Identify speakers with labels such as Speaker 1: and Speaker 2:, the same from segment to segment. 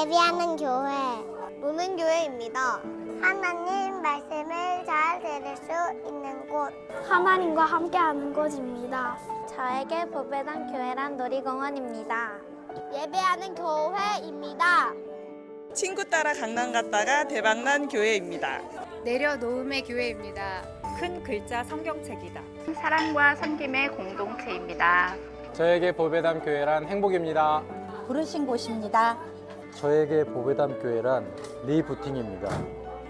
Speaker 1: 예배하는 교회, 노는 교회입니다. 하나님 말씀을 잘 들을 수 있는 곳.
Speaker 2: 하나님과 함께하는 곳입니다.
Speaker 1: 저에게 보배당 교회란 놀이공원입니다. 예배하는 교회입니다.
Speaker 3: 친구 따라 강남 갔다가 대박난 교회입니다.
Speaker 4: 내려놓음의 교회입니다.
Speaker 5: 큰 글자 성경책이다.
Speaker 6: 사랑과 섬김의 공동체입니다.
Speaker 7: 저에게 보배담 교회란 행복입니다.
Speaker 8: 부르신 곳입니다.
Speaker 7: 저에게 보배담 교회란 리부팅입니다.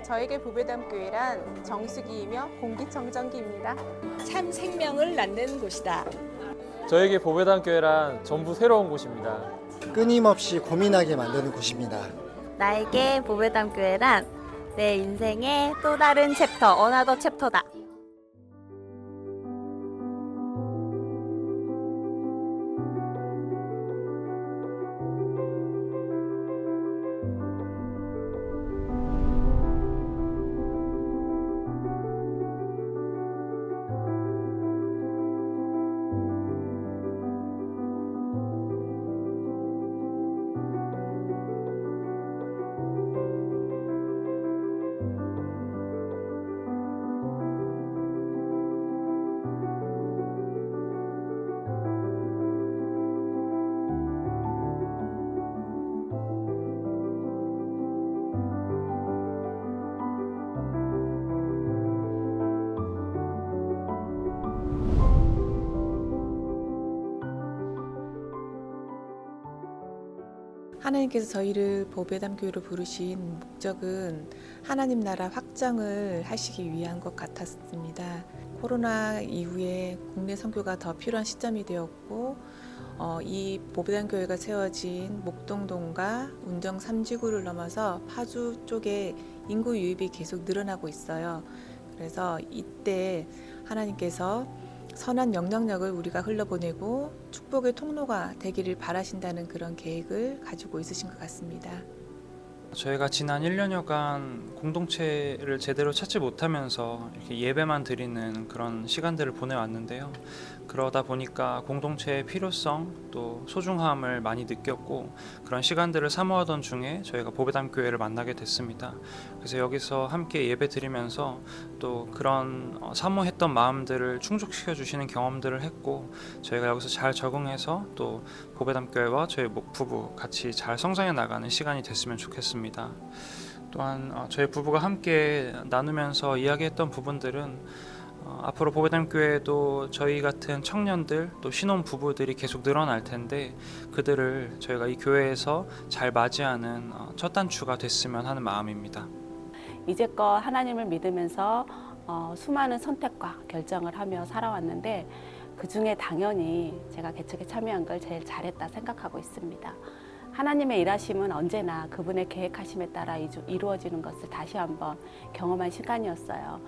Speaker 3: 저에게 보배담 교회란 정수기이며 공기청정기입니다.
Speaker 5: 참 생명을 낳는 곳이다.
Speaker 7: 저에게 보배담 교회란 전부 새로운 곳입니다.
Speaker 9: 끊임없이 고민하게 만드는 곳입니다.
Speaker 8: 나에게 보배담 교회란 내 인생의 또 다른 챕터, 어나더 챕터다.
Speaker 10: 하나님께서 저희를 보배담 교회로 부르신 목적은 하나님 나라 확장을 하시기 위한 것 같았습니다. 코로나 이후에 국내 선교가 더 필요한 시점이 되었고 어, 이 보배담 교회가 세워진 목동동과 운정 3지구를 넘어서 파주 쪽에 인구 유입이 계속 늘어나고 있어요. 그래서 이때 하나님께서 선한 영향력을 우리가 흘러보내고 축복의 통로가 되기를 바라신다는 그런 계획을 가지고 있으신 것 같습니다.
Speaker 11: 저희가 지난 1년여간 공동체를 제대로 찾지 못하면서 이렇게 예배만 드리는 그런 시간들을 보내왔는데요. 그러다 보니까 공동체의 필요성 또 소중함을 많이 느꼈고 그런 시간들을 사모하던 중에 저희가 보배담 교회를 만나게 됐습니다. 그래서 여기서 함께 예배 드리면서 또 그런 어, 사모했던 마음들을 충족시켜 주시는 경험들을 했고 저희가 여기서 잘 적응해서 또 보배담 교회와 저희 목 부부 같이 잘 성장해 나가는 시간이 됐으면 좋겠습니다. 또한 어, 저희 부부가 함께 나누면서 이야기했던 부분들은 어, 앞으로 보배담 교회도 저희 같은 청년들 또 신혼 부부들이 계속 늘어날 텐데 그들을 저희가 이 교회에서 잘 맞이하는 어, 첫 단추가 됐으면 하는 마음입니다.
Speaker 6: 이제껏 하나님을 믿으면서 어, 수많은 선택과 결정을 하며 살아왔는데 그 중에 당연히 제가 개척에 참여한 걸 제일 잘했다 생각하고 있습니다. 하나님의 일하심은 언제나 그분의 계획하심에 따라 이루- 이루어지는 것을 다시 한번 경험한 시간이었어요.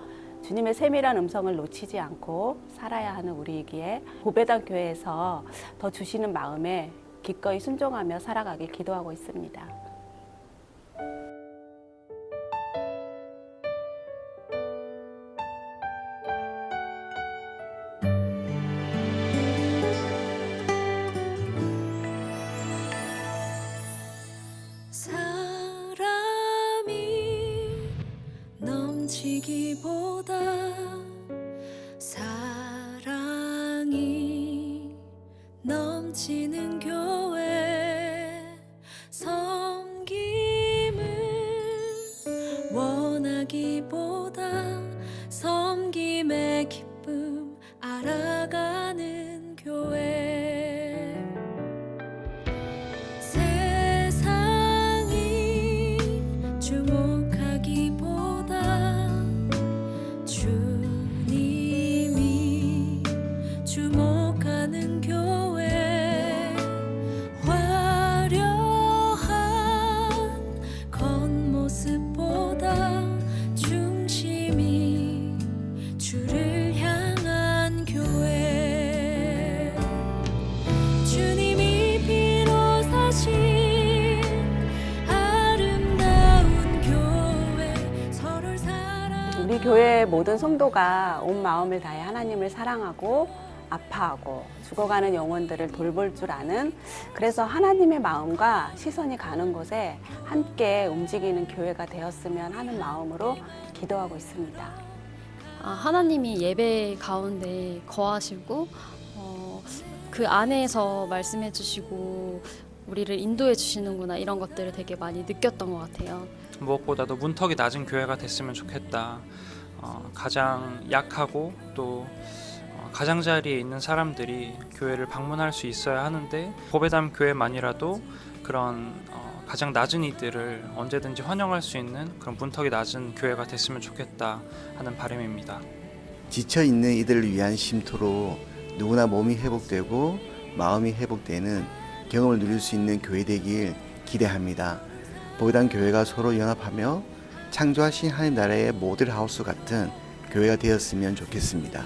Speaker 6: 주님의 세밀한 음성을 놓치지 않고 살아야 하는 우리이기에 보배당 교회에서 더 주시는 마음에 기꺼이 순종하며 살아가길 기도하고 있습니다.
Speaker 2: 넘치는 교회 섬김을 원하기보다 섬김의 기쁨 알아가는 교회
Speaker 6: 모든 성도가 온 마음을 다해 하나님을 사랑하고 아파하고 죽어가는 영혼들을 돌볼 줄 아는 그래서 하나님의 마음과 시선이 가는 곳에 함께 움직이는 교회가 되었으면 하는 마음으로 기도하고 있습니다.
Speaker 12: 아, 하나님이 예배 가운데 거하시고 어, 그 안에서 말씀해 주시고 우리를 인도해 주시는구나 이런 것들을 되게 많이 느꼈던 것 같아요.
Speaker 11: 무엇보다도 문턱이 낮은 교회가 됐으면 좋겠다. 어, 가장 약하고 또 어, 가장자리에 있는 사람들이 교회를 방문할 수 있어야 하는데 보배담 교회만이라도 그런 어, 가장 낮은 이들을 언제든지 환영할 수 있는 그런 문턱이 낮은 교회가 됐으면 좋겠다 하는 바람입니다.
Speaker 13: 지쳐 있는 이들을 위한 쉼터로 누구나 몸이 회복되고 마음이 회복되는 경험을 누릴 수 있는 교회 되길 기대합니다. 보배당 교회가 서로 연합하며 창조하신 하나님 나라의 모델 하우스 같은 교회가 되었으면 좋겠습니다.